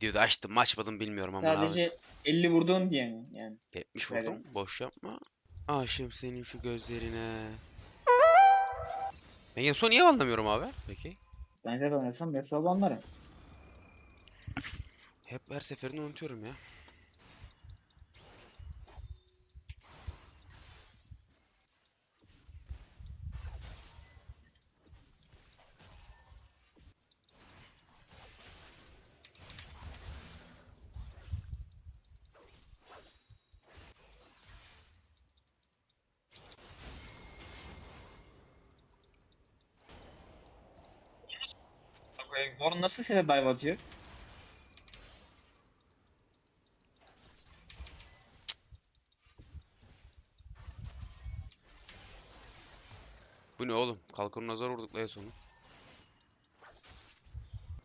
Videoda açtım mı açmadım bilmiyorum ama abi. Sadece 50 vurdun diye mi? Yani 70 Evet. vurdum. Boş yapma. Aşığım senin şu gözlerine. Ben Yasuo niye anlamıyorum abi? Peki. bence de oynasam Yasuo banlarım. Hep her seferinde unutuyorum ya. Warren nasıl size dive atıyor? Bu ne oğlum? Kalkanın nazar vurduk en sonu.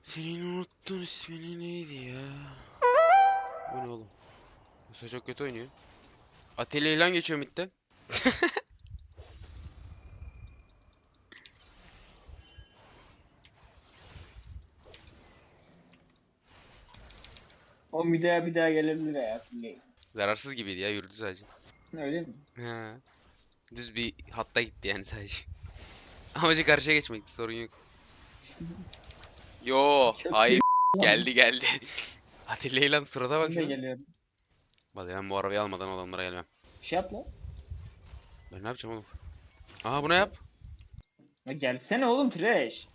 Senin unuttun ismini neydi ya? Bu ne oğlum? Yasuo çok kötü oynuyor. Atilla ilan geçiyor midden. O bir daha bir daha gelebilir ya. Zararsız gibiydi ya yürüdü sadece. Öyle mi? He. Düz bir hatta gitti yani sadece. Amacı karşıya geçmekti sorun yok. Yo, hayır geldi geldi. Atilla ilan sırada bak Ben de an. geliyorum. Hadi ben bu arabayı almadan adamlara gelmem. Bir şey yap lan. Ben ne yapacağım oğlum? Aha buna yap. Ya gelsene oğlum trash.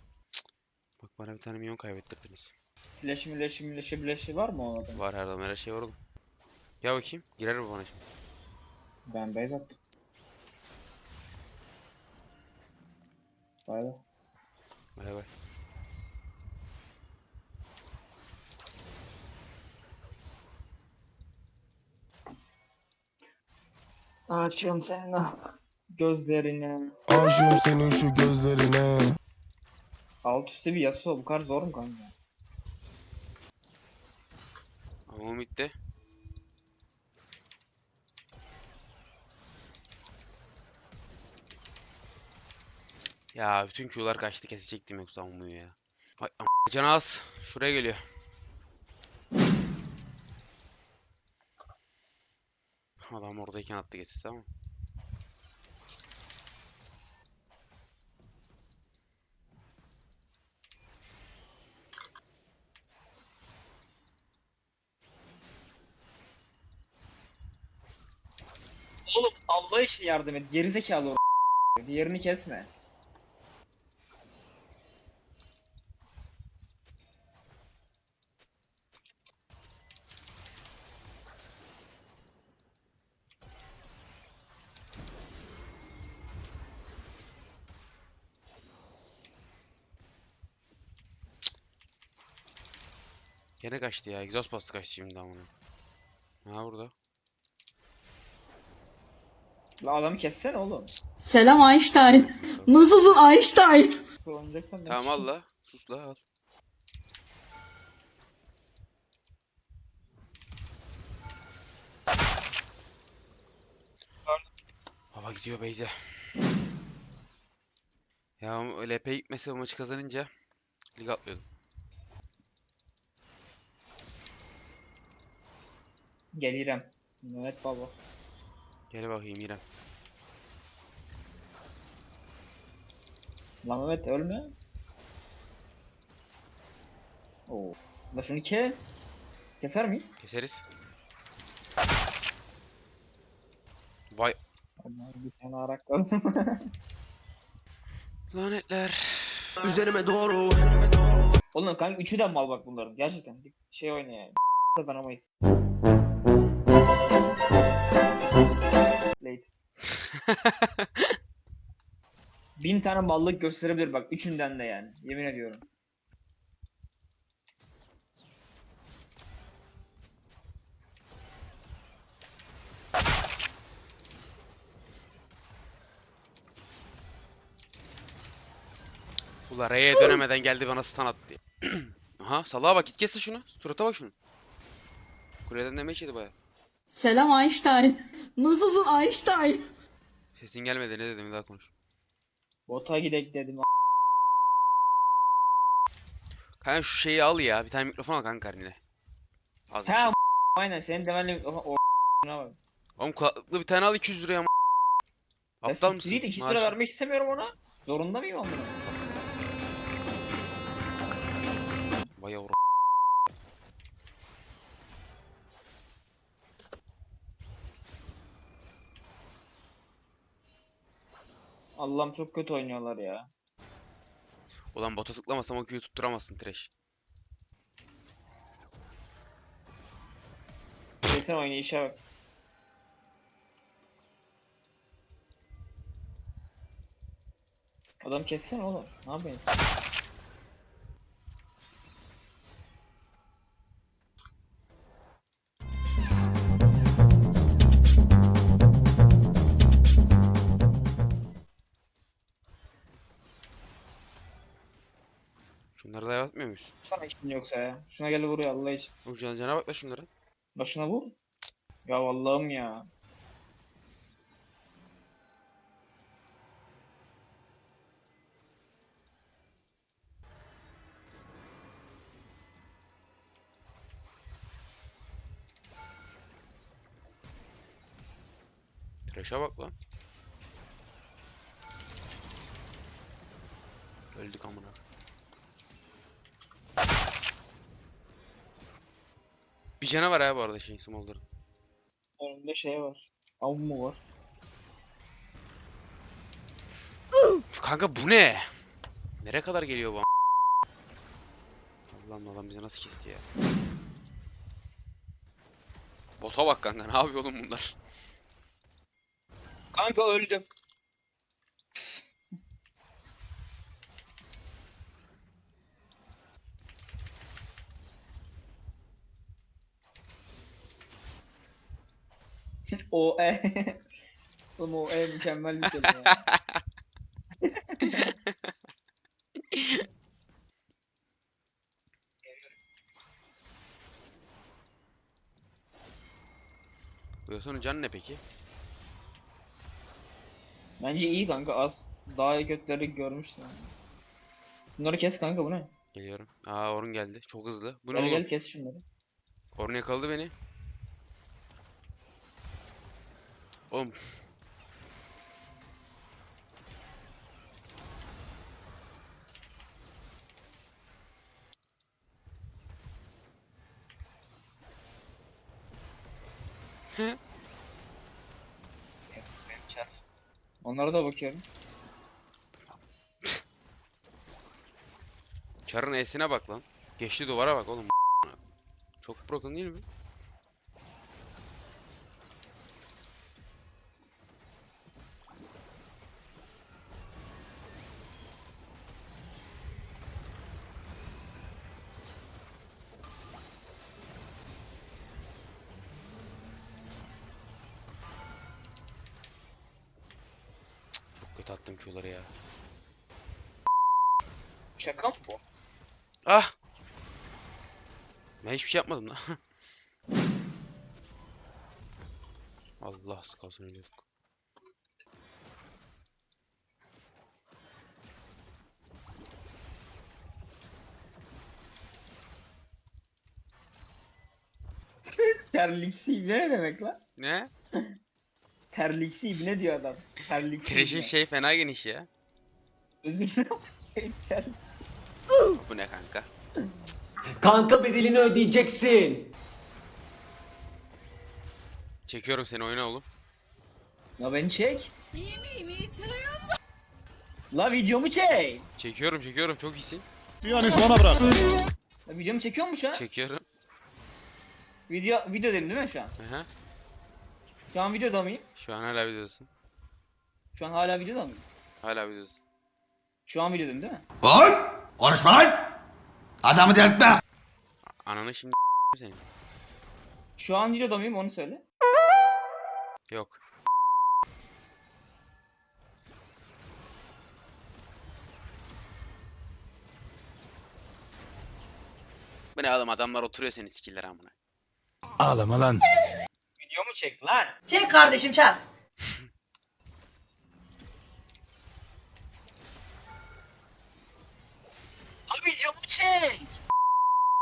Bak bana bir tane milyon kaybettirdiniz. Flash flash flash flash var mı o adamın? Var her zaman her şey var oğlum. Ya bakayım. Girer mi bana şimdi? Ben base attım. Bay bay. Bay bay. Açıyorum senin gözlerini. Aşığım senin şu gözlerine Alt üstte bir Yasuo bu kadar zor mu kanka? O bitti. Ya bütün Q'lar kaçtı kesecektim yoksa Ammu'yu ya. Ay am- canı az. Şuraya geliyor. Adam oradayken attı geçti ama. Oğlum Allah için yardım et. Gerizekalı o Diğerini kesme. Gene kaçtı ya. Egzoz bastı kaçtı şimdi amına. Ha burada. La adamı kessene oğlum. Selam Einstein. Nasılsın Einstein? Kullanacaksan ben Tamam al la. Sus la al. Baba gidiyor Beyze. Ya o LP gitmese bu maçı kazanınca lig atlıyordum. Gelirim. Mehmet baba. Gel bakayım İrem. Lan Mehmet ölme. Oo. La şunu kes. Keser miyiz? Keseriz. Vay Aman bir tane arak kaldı. lanetler. Üzerime doğru Oğlum kanka üçü de mal bak bunların. Gerçekten. Şey oyna yani. Kazanamayız. Bin tane mallık gösterebilir bak üçünden de yani. Yemin ediyorum. Ula R'ye dönemeden geldi bana stun attı. Aha salağa bak git kes de şunu. Surata bak şunu. Kuleden demeç yedi baya. Selam Einstein. Nasılsın Einstein? Sesin gelmedi ne dedim daha konuş. Bota gidek dedim. Kanka şu şeyi al ya. Bir tane mikrofon al kanka karnine. Az bir şey. Ha aynen senin demenle Oha, o Şuna bak. Oğlum kulaklıklı bir tane al 200 liraya ama. Ya Aptal mısın? git, 2 lira Maaş- vermek istemiyorum ona. Zorunda mıyım amına? Vay yavrum. Allah'ım çok kötü oynuyorlar ya. Ulan bota tıklamasam o Q'yu tutturamazsın trash. Zaten oynayışa bak. Adam kessene oğlum. Ne yapıyorsun? Yapmıyor muyuz? Sana işin yoksa ya. Şuna gel vuruyor Allah için. Oğlum cana, cana bak la şunlara. Başına vur. Ya Allah'ım ya. Trash'a bak lan. Öldük amına. Bir canavar ha bu arada şey Smolder'ın. Önümde şey var. Av mu var? Kanka bu ne? Nereye kadar geliyor bu am- Allah'ım adam bizi nasıl kesti ya? Bota bak kanka ne yapıyor oğlum bunlar? Kanka öldüm. O e. Oğlum o e mükemmel bir kelime ya. Yosun'un canı ne peki? Bence iyi kanka az. Daha iyi kötüleri görmüşsün. Bunları kes kanka bu ne? Geliyorum. Aa Orun geldi. Çok hızlı. Bu ne Gel oğlum? gel kes şunları. Orun yakaladı beni. Oğlum Onlara da bakıyorum. Çarın E'sine bak lan. Geçti duvara bak oğlum. Çok broken değil mi? Kötü attım Q'ları ya. Şaka mı bu? Ah! Ben hiçbir şey yapmadım lan. Allah az kalsın ölüyorduk. Terliksi ne demek lan? Ne? Terliksi ibne diyor adam. Terliksi Trash'in ibne. şey fena geniş ya. Özür dilerim. Bu ne kanka? Kanka bedelini ödeyeceksin. Çekiyorum seni oyna oğlum. La beni çek. La videomu çek. Çekiyorum çekiyorum çok iyisin. Piyanist bana bırak. La videomu çekiyor mu şu an? Çekiyorum. Video video dedim değil mi şu an? Aha. Şu an videoda mıyım? Şu an hala videodasın. Şu an hala videoda mıyım? Hala videodasın. Şu an videodayım değil mi? Oy! Konuşma lan! Adamı delirtme! Ananı şimdi senin. Şu an videoda mıyım onu söyle. Yok. Bu ne oğlum adamlar oturuyor senin skill'lere amına. Ağlama lan. Videomu çek lan. Çek kardeşim çek.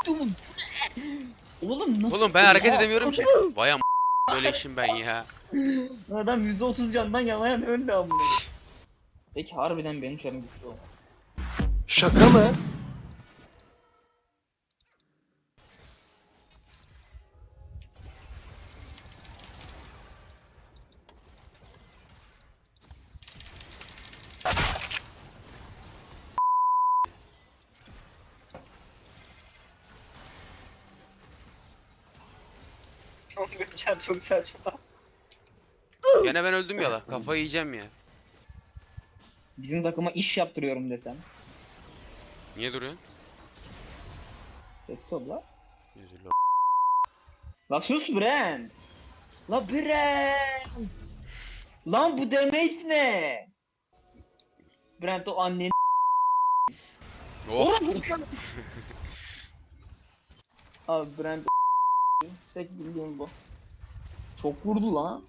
Dumun bu ne? Oğlum nasıl? Oğlum ben hareket edemiyorum ki. Vay am böyle işim ben ya. Adam %30 candan yanayan öldü amına. Peki harbiden benim canım güçlü olmaz. Şaka mı? Güzel, çok saçma. Gene ben öldüm ya la. Kafayı yiyeceğim ya. Bizim takıma iş yaptırıyorum desem. Niye duruyorsun? Sessiz ol la. Özür dilerim. La sus Brent. La Brent. Lan bu damage ne? Brent o annen. Oh. Oğlum Abi Brent tek bildiğim bu. Çok vurdu lan.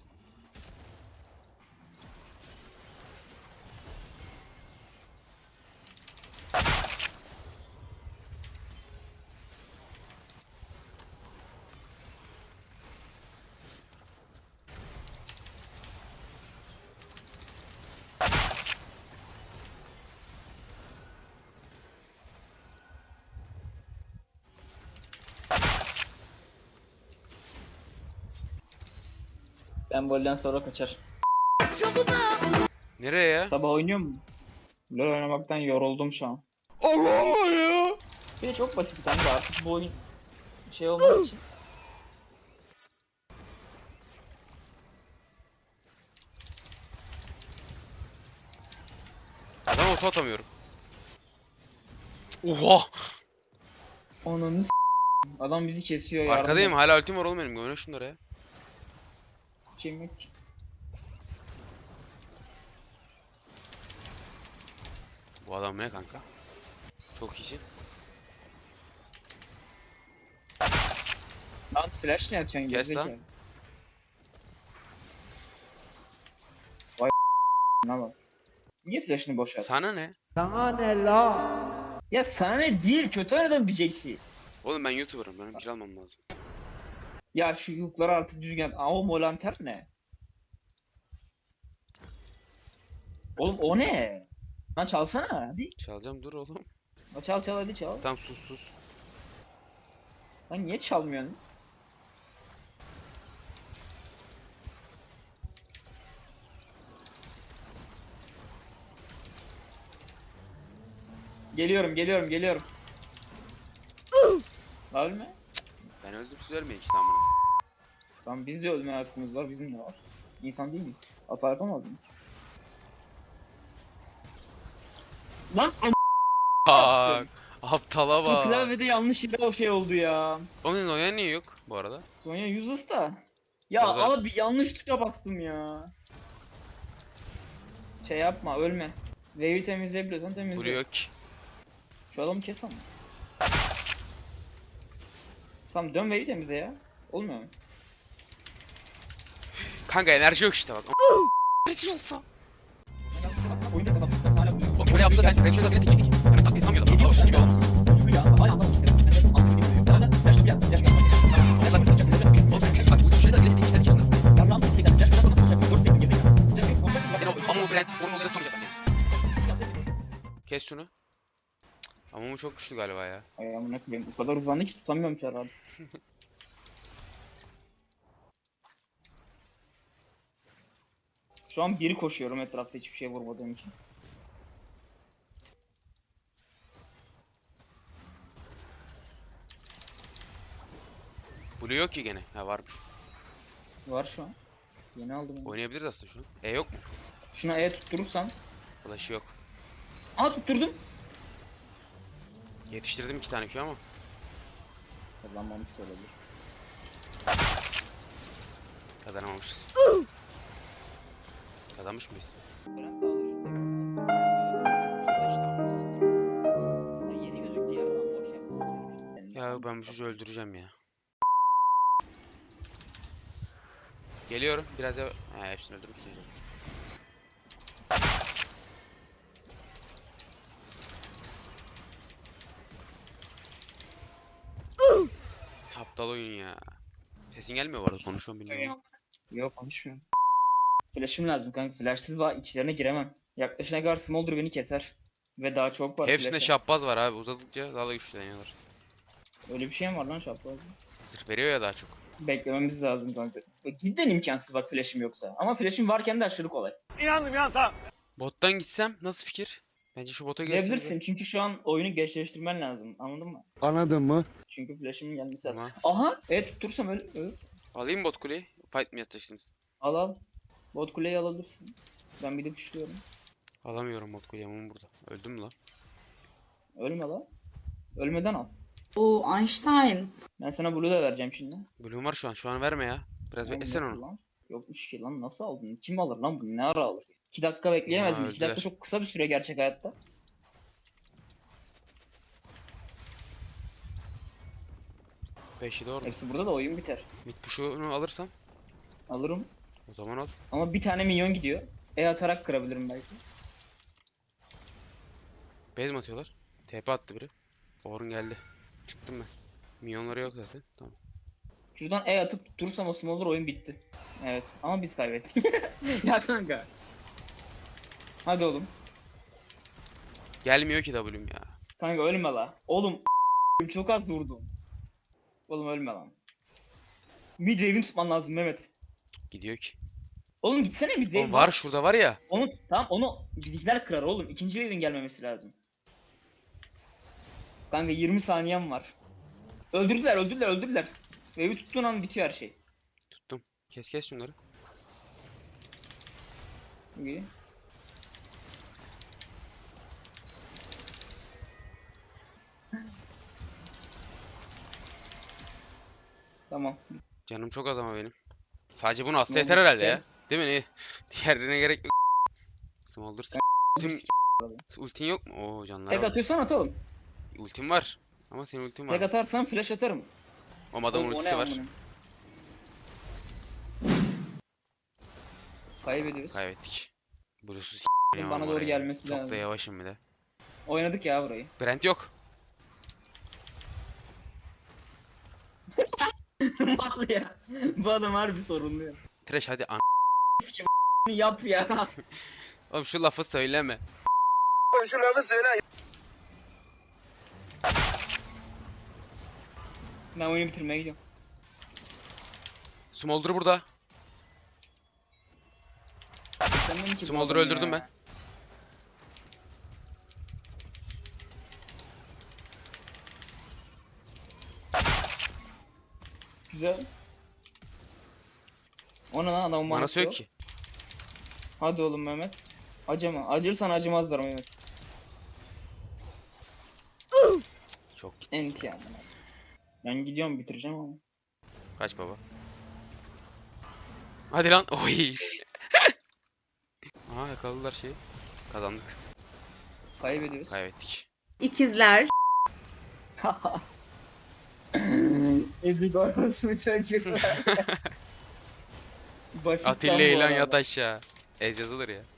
Ben golden sonra kaçar. Nereye ya? Sabah oynuyor mu? LoL oynamaktan yoruldum şu an. Allah Allah ya. Bir de çok basit kanka artık bu oyun şey olmak için. Ben oto atamıyorum. Oha! Ananı s- Adam bizi kesiyor yardım Arkadayım hala ultim var oğlum benim. Oyna şunları ya. Ki. Bu adam ne kanka? Çok iyisin. Lan flash ne atacaksın Kes lan. gerizekalı? Vay ne bak. Niye flash'ını boş at? Sana ne? Ya sana ne değil kötü oynadım diyeceksin. Oğlum ben YouTuber'ım. Benim kill almam lazım. Ya şu yukları artık düzgün. Aa o molanter ne? Oğlum o ne? Lan çalsana hadi. Çalacağım dur oğlum. Lan çal çal hadi çal. Tamam sus sus. Lan niye çalmıyorsun? Geliyorum geliyorum geliyorum. Lan ölme. Ben öldüm siz ölmeyin işte amına. Lan biz de ölme hakkımız var bizim de var. İnsan değil miyiz? Hata yapamaz mıyız? Lan am- Bak. Aptala bak. klavyede yanlış yere o şey oldu ya. Onun oynayan niye yok bu arada? Sonya useless da. Ya Orada- abi yanlış tuşa baktım ya. Şey yapma ölme. Wave'i temizleyebiliyorsan temizle. Vuruyor ki. Şu adamı kes ama. Tamam dön wave'i temizle ya. Olmuyor mu? Kanka enerji yok işte bak. Hiç olsa. O şöyle yaptı sen. Ben şöyle bile tek çekeyim. Sanmıyordum. İyi oğlum. Bak bu çok güçlü galiba ya. Ay amına koyayım. O kadar hızlandı ki tutamıyorum ki herhalde. Şu an biri koşuyorum etrafta hiçbir şey vurmadığım için. Blue yok ki gene. Ha varmış. Var şu an. Yeni aldım onu. Oynayabiliriz aslında şunu. E yok mu? Şuna E tutturursam. Flash'ı yok. Aa tutturdum. Yetiştirdim iki tane Q ama. Kullanmamış da olabilir. Kazanamamışız. Kazanmış mıyız? Ya ben bu çocuğu öldüreceğim ya. Geliyorum. Biraz ya... Ha hepsini öldürmüşsün. zaten. aptal oyun ya. Sesin gelmiyor bu arada konuşuyorum bilmiyorum. Yok konuşmuyorum. Flash'ım lazım kanka. Flash'sız var içlerine giremem. Yaklaşana kadar Smolder beni keser. Ve daha çok var Hepsinde flash'e. şapbaz var abi uzadıkça daha da güçleniyorlar. Öyle bir şey mi var lan şapkalı? Zırh veriyor ya daha çok. Beklememiz lazım kanka. Bak, Cidden imkansız bak flash'im yoksa. Ama flash'im varken de aşırı kolay. Bottan gitsem nasıl fikir? Bence şu bota gelsin. Gidebilirsin çünkü şu an oyunu gençleştirmen lazım. Anladın mı? Anladın mı? Çünkü flash'imin gelmesi lazım. Tamam. Aha! Evet tutursam öyle. Evet. Alayım bot kuleyi. Fight mi yatacaksınız? Al al. Bot kuleyi alabilirsin. Ben bir de puşluyorum. Alamıyorum bot kuleyi ama burada. Öldüm mü lan? Ölme lan. Ölmeden al. Oo Einstein. Ben sana blue da vereceğim şimdi. Bloom var şu an. Şu an verme ya. Biraz nasıl onu. Lan? Yokmuş ki lan nasıl aldın? Kim alır lan bunu? Ne ara alır? 2 dakika bekleyemez mi? 2 dakika çok kısa bir süre gerçek hayatta. Beşi de orada. Hepsi burada da oyun biter. Mid push'unu alırsan Alırım. o zaman al. Ama bir tane minyon gidiyor. E atarak kırabilirim belki. Base mi atıyorlar? TP attı biri. Orun geldi. Çıktım ben. Minyonları yok zaten. Tamam. Şuradan E atıp tutursam o smolder oyun bitti. Evet ama biz kaybettik. ya kanka. Hadi oğlum. Gelmiyor ki W'm ya. Kanka ölme la. Oğlum çok az vurdum. Oğlum ölme lan. Mid wave'ini tutman lazım Mehmet. Gidiyor ki. Oğlum gitsene mid wave. Oğlum var şurada var ya. Onu tamam onu bizimkiler kırar oğlum. İkinci wave'in gelmemesi lazım. Kanka 20 saniyem var. Öldürdüler öldürdüler öldürdüler. Wave'i tuttuğun an bitiyor her şey. Tuttum. Kes kes şunları. İyi. Tamam. Canım çok az ama benim. Sadece bunu Ne yeter herhalde ya. Değil mi? Ne? Diğerlerine gerek yok. Smolder. Ultim, ultin yok mu? Oo canlara Tek atıyorsan atalım. Ultim var. Ama senin ultin var. Tek atarsan flash atarım. Ama adamın Oğlum, o ultisi ne var. amına? Kaybediyoruz. Kaybettik. Blue'su s*** Bana ama doğru oraya. gelmesi Çok da lazım. yavaşım bir de. Oynadık ya burayı. Brent yok. Mal ya. Bu adam harbi sorunlu ya. Trash hadi an. Yap ya. Oğlum şu lafı söyleme. Ben oyunu bitirmeye gidiyorum. Smolder burada. Smolder'ı öldürdüm ya? ben. Güzel. O ne lan adamın Manası yok ki. Hadi oğlum Mehmet. Acıma. Acırsan acımazlar Mehmet. Çok. Enti yani. Ben gidiyorum bitireceğim ama. Kaç baba. Hadi lan. Oy. Aha yakaladılar şeyi. Kazandık. Kaybediyoruz. Kaybettik. İkizler. Ezik orospu çocuklar. Atilla arada. yat aşağı. Ez yazılır ya.